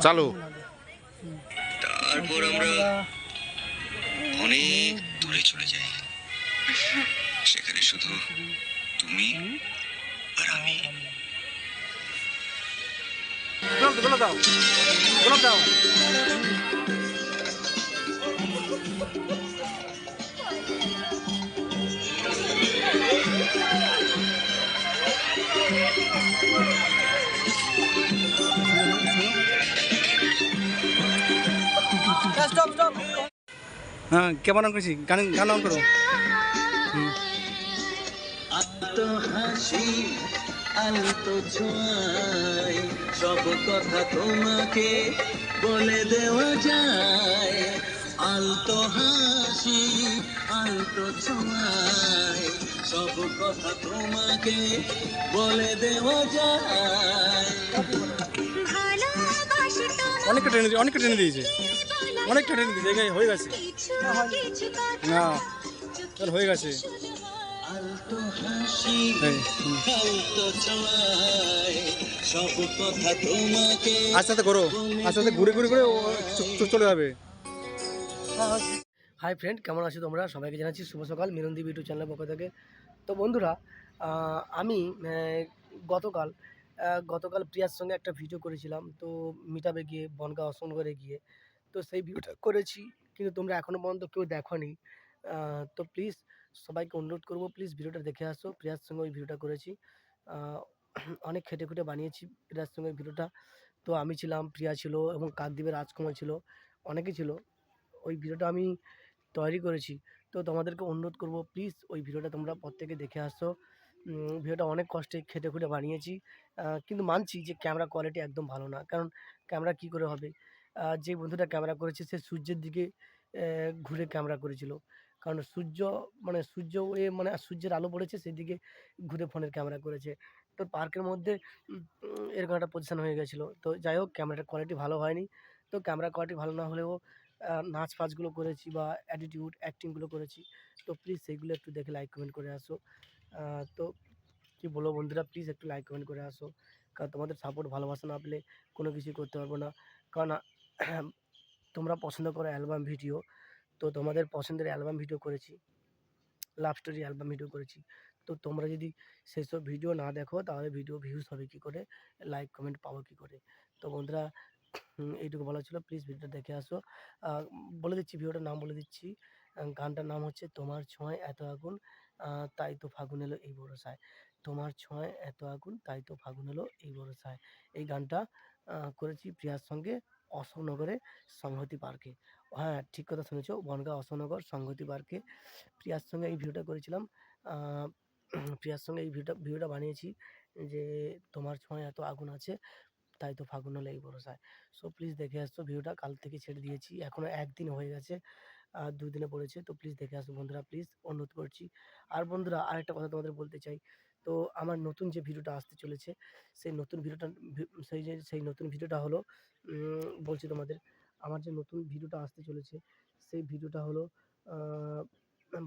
চলে। তারপর আমরা অনেক দূরে চলে যাই। সেখানে শুধু তুমি আর আমি। স্টপ স্টপ হ্যাঁ কেমন অন করেছি গান গান অন করো। সব কথা তোমাকে বলে দেওয়া যায়। আলতো হাসি আলতো ছোঁয়ায় সব কথা তোমাকে বলে দেওয়া যায়। অনেকটা ট্রেনে অনেকটা ট্রেনে দিয়েছে। অনেকটা ট্রেনে দিয়েছে। হয়ে গেছে। না তোর হয়ে গেছে। কথা তোমাকে আস্তে আস্তে করো। আস্তে আস্তে ঘুরে ঘুরে ঘুরে চলে যাবে। হাই ফ্রেন্ড কেমন আছো তোমরা? সবাইকে জানাচ্ছি শুভ সকাল মিরন্দি ইউটিউব চ্যানেলের পক্ষ থেকে। তো বন্ধুরা আমি গতকাল গতকাল প্রিয়ার সঙ্গে একটা ভিডিও করেছিলাম। তো মিটাবে গিয়ে বনগা অসমনগরে গিয়ে তো সেই ভিডিওটা করেছি। কিন্তু তোমরা এখনও পর্যন্ত কেউ দেখোনি। আহ, তো প্লিজ সবাইকে অনুরোধ করব প্লিজ ভিডিওটা দেখে আসো। প্রিয়ার সঙ্গে ওই ভিডিওটা করেছি। অনেক খেটে খুঁটে বানিয়েছি প্রিয়ার সঙ্গে ভিডিওটা তো আমি ছিলাম প্রিয়া ছিল এবং কাকদ্বীপের রাজকুমার ছিল অনেকে ছিল। ওই ভিডিওটা আমি তৈরি করেছি। তো তোমাদেরকে অনুরোধ করব প্লিজ ওই ভিডিওটা তোমরা প্রত্যেকে দেখে আসো। ভিডিওটা অনেক কষ্টে খেটে খুঁটে বানিয়েছি। কিন্তু মানছি যে ক্যামেরা কোয়ালিটি একদম ভালো না। কারণ ক্যামেরা কি করে হবে? যে বন্ধুটা ক্যামেরা করেছে, সে সূর্যের দিকে ঘুরে ক্যামেরা করেছিল। কারণ সূর্য মানে সূর্য এ মানে সূর্যের আলো পড়েছে, সেদিকে ঘুরে ফোনের ক্যামেরা করেছে। তো পার্কের মধ্যে এরকম একটা পজিশন হয়ে গেছিল। তো যাই হোক ক্যামেরার কোয়ালিটি ভালো হয়নি। তো ক্যামেরা কোয়ালিটি ভালো না হলেও নাচ ফাচগুলো করেছি বা অ্যাটিটিউড অ্যাক্টিংগুলো করেছি। তো প্লিজ সেইগুলো একটু দেখে লাইক কমেন্ট করে আসো। তো কি বলব বন্ধুরা প্লিজ একটু লাইক কমেন্ট করে আসো। কারণ তোমাদের সাপোর্ট ভালোবাসা না পেলে কোনো কিছুই করতে পারব না। কারণ তোমরা পছন্দ করো অ্যালবাম ভিডিও তো তোমাদের পছন্দের অ্যালবাম ভিডিও করেছি। লাভ স্টোরি অ্যালবাম ভিডিও করেছি। তো তোমরা যদি সেসব ভিডিও না দেখো, তাহলে ভিডিও ভিউজ হবে কী করে? লাইক কমেন্ট পাবো কী করে? তো বন্ধুরা এইটুকু বলা ছিল। প্লিজ ভিডিওটা দেখে আসো। বলে দিচ্ছি ভিডিওটার নাম বলে দিচ্ছি। গানটার নাম হচ্ছে তোমার ছোঁয়ায় এত আগুন। তাই তো ফাগুন এলো, এই বরসায় তোমার ছোঁয়ায় এত আগুন, তাই তো ফাগুন এলো, এই বরসায় এই গানটা করেছি প্রিয়ার সঙ্গে অশোকনগরে সংহতি পার্কে। হ্যাঁ ঠিক কথা শুনেছো, বনগাঁ অশোকনগর সংহতি পার্কে। প্রিয়ার সঙ্গে এই ভিডিওটা করেছিলাম। প্রিয়ার সঙ্গে এই ভিডিওটা ভিডিওটা বানিয়েছি যে তোমার ছোঁয়ায় এত আগুন আছে, তাই তো ফাগুন হলো এই বরসায় সো প্লিজ দেখে আসছো ভিডিওটা, কাল থেকে ছেড়ে দিয়েছি। এখনও একদিন হয়ে গেছে আর দুই দিনে পড়েছে তো প্লিজ দেখে আসো বন্ধুরা প্লিজ অনুরোধ করছি। আর বন্ধুরা, আরেকটা কথা তোমাদের বলতে চাই। তো আমার নতুন যে ভিডিওটা আসতে চলেছে, সেই নতুন ভিডিওটা সেই যে, সেই নতুন ভিডিওটা হলো বলছি তোমাদের, আমার যে নতুন ভিডিওটা আসতে চলেছে, সেই ভিডিওটা হলো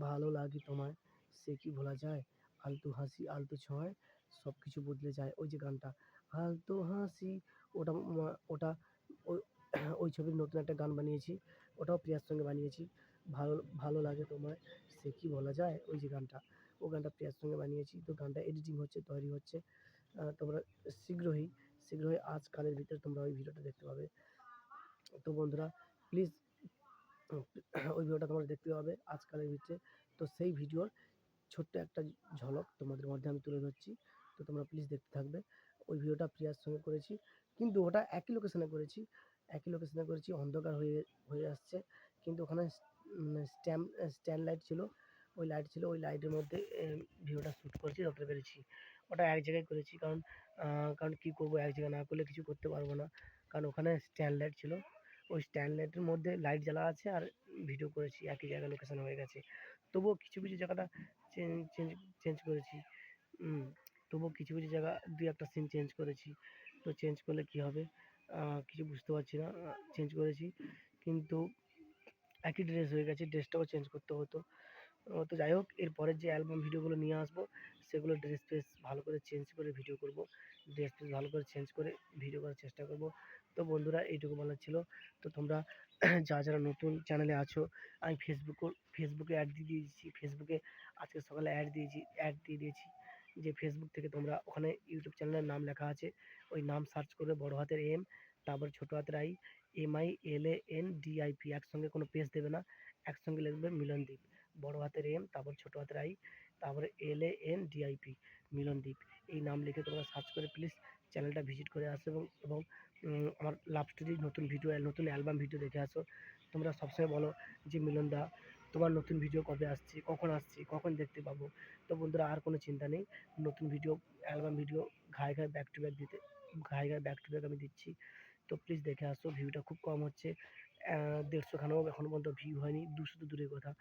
ভালো লাগে তোমায়, সে কি ভোলা যায়? আলতু হাসি, আলতু ছোঁয়ায় সব কিছু বদলে যায়। ওই যে গানটা, আলতো হাসি, ওটা ওটা ওই ছবির নতুন একটা গান বানিয়েছি। ওটাও প্রিয়ার সঙ্গে বানিয়েছি। ভালো ভালো লাগে তোমার সে কি বলা যায় ওই যে গানটা। ও গানটা প্রিয়ার সঙ্গে বানিয়েছি। তো গানটা এডিটিং হচ্ছে, তৈরি হচ্ছে। তোমরা শীঘ্রই শীঘ্রই আজ কালের ভিতরে তোমরা ওই ভিডিওটা দেখতে পাবে। তো বন্ধুরা প্লিজ ওই ভিডিওটা তোমরা দেখতে পাবে আজকালের ভিতরে। তো সেই ভিডিওর ছোট্ট একটা ঝলক তোমাদের মধ্যে আমি তুলে ধরছি। তো তোমরা প্লিজ দেখতে থাকবে। ওই ভিডিওটা প্রিয়ার সঙ্গে করেছি। কিন্তু ওটা একই লোকেশনে করেছি। একই লোকেশনে করেছি, অন্ধকার হয়ে হয়ে আসছে। কিন্তু ওখানে স্ট্যাম্প স্ট্যান্ড লাইট ছিল, ওই লাইট ছিল, ওই লাইটের মধ্যে ভিডিওটা শ্যুট করেছি যতটা পেরেছি। ওটা এক জায়গায় করেছি, কারণ কারণ কী করব, এক জায়গায় না করলে কিছু করতে পারব না। কারণ ওখানে স্ট্যান্ড লাইট ছিল, ওই স্ট্যান্ড লাইটের মধ্যে লাইট জ্বালা আছে আর ভিডিও করেছি, একই জায়গায় লোকেশন হয়ে গেছে। তবুও কিছু কিছু জায়গাটা চেঞ্জ চেঞ্জ করেছি। তবুও কিছু কিছু জায়গা, দুই একটা সিন চেঞ্জ করেছি। তো চেঞ্জ করলে কী হবে? কিছু বুঝতে পারছি না চেঞ্জ করেছি। কিন্তু একই ড্রেস হয়ে গেছে ড্রেসটাও চেঞ্জ করতে হতো। তো যাই হোক এরপরের যে অ্যালবাম ভিডিওগুলো নিয়ে আসব, সেগুলো ড্রেস ফ্রেস ভালো করে চেঞ্জ করে ভিডিও করব। ড্রেস ফ্রেস ভালো করে চেঞ্জ করে ভিডিও করার চেষ্টা করব। তো বন্ধুরা, এইটুকু বলার ছিল। তো তোমরা যা যারা নতুন চ্যানেলে আছো, আমি ফেসবুকও ফেসবুকে অ্যাড দিয়ে দিয়েছি। ফেসবুকে আজকে সকালে অ্যাড দিয়েছি অ্যাড দিয়ে দিয়েছি। যে ফেসবুক থেকে তোমরা ওখানে ইউটিউব চ্যানেলের নাম লেখা আছে, ওই নাম সার্চ করবে বড় হাতের এম তারপর ছোটো হাতের I M I L A N D I P একসঙ্গে কোনো পেজ দেবে না, একসঙ্গে লিখবে মিলনদ্বীপ বড় হাতের এম তারপর ছোটো হাতের আই তারপরে L A N D I P Milandip এই নাম লিখে তোমরা সার্চ করে প্লিজ চ্যানেলটা ভিজিট করে আসো এবং এবং আমার লাভ স্টোরি নতুন ভিডিও নতুন অ্যালবাম ভিডিও দেখে আসো। তোমরা সবসময় বলো যে মিলনদা তোমার নতুন ভিডিও কবে আসছে, কখন আসছে, কখন দেখতে পাবো? তো বন্ধুরা, আর কোনো চিন্তা নেই। নতুন ভিডিও অ্যালবাম ভিডিও ঘায়ে ঘায়ে ব্যাক টু ব্যাক দিতে ঘায়ে ঘায়ে ব্যাক টু ব্যাক আমি দিচ্ছি। তো প্লিজ দেখে আসো ভিউটা খুব কম হচ্ছে। দেড়শোখানেও এখনও পর্যন্ত ভিউ হয়নি, দুশো তো দূরের কথা।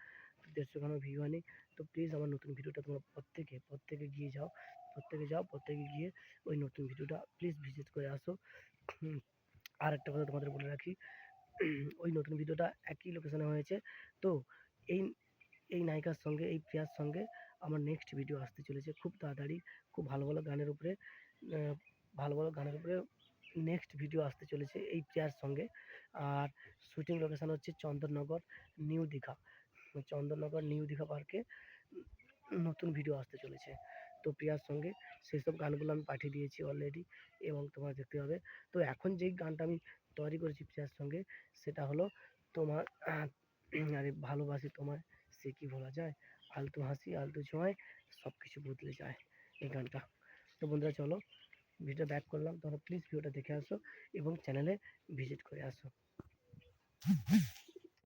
দেড়শোখানেও ভিউ হয়নি। তো প্লিজ আমার নতুন ভিডিওটা তোমরা প্রত্যেকে প্রত্যেকে গিয়ে যাও, প্রত্যেকে যাও, প্রত্যেকে গিয়ে ওই নতুন ভিডিওটা প্লিজ ভিজিট করে আসো। আর একটা কথা তোমাদের বলে রাখি। ওই নতুন ভিডিওটা একই লোকেশনে হয়েছে। তো এই এই নায়িকার সঙ্গে, এই প্রিয়ার সঙ্গে আমার নেক্সট ভিডিও আসতে চলেছে। খুব তাড়াতাড়ি, খুব ভালো ভালো গানের উপরে ভালো ভালো গানের উপরে নেক্সট ভিডিও আসতে চলেছে এই প্রিয়ার সঙ্গে। আর শুটিং লোকেশন হচ্ছে চন্দননগর, নিউ দীঘা। চন্দননগর, নিউ দীঘা পার্কে নতুন ভিডিও আসতে চলেছে। তো প্রিয়ার সঙ্গে সেই সব গানগুলো আমি পাঠিয়ে দিয়েছি অলরেডি এবং তোমরা দেখতে পাবে তো এখন যেই গানটা আমি তৈরি করেছি প্রিয়ার সঙ্গে, সেটা হলো তোমার আরে ভালোবাসি তোমায়, সে কি বলা যায়? আলতু হাসি, আলতু ছোঁয়ায় সব কিছু বদলে যায় এই গানটা। তো বন্ধুরা চলো ভিডিও ব্যাক করলাম। তোমরা প্লিজ ভিডিওটা দেখে আসো এবং চ্যানেলে ভিজিট করে আসো।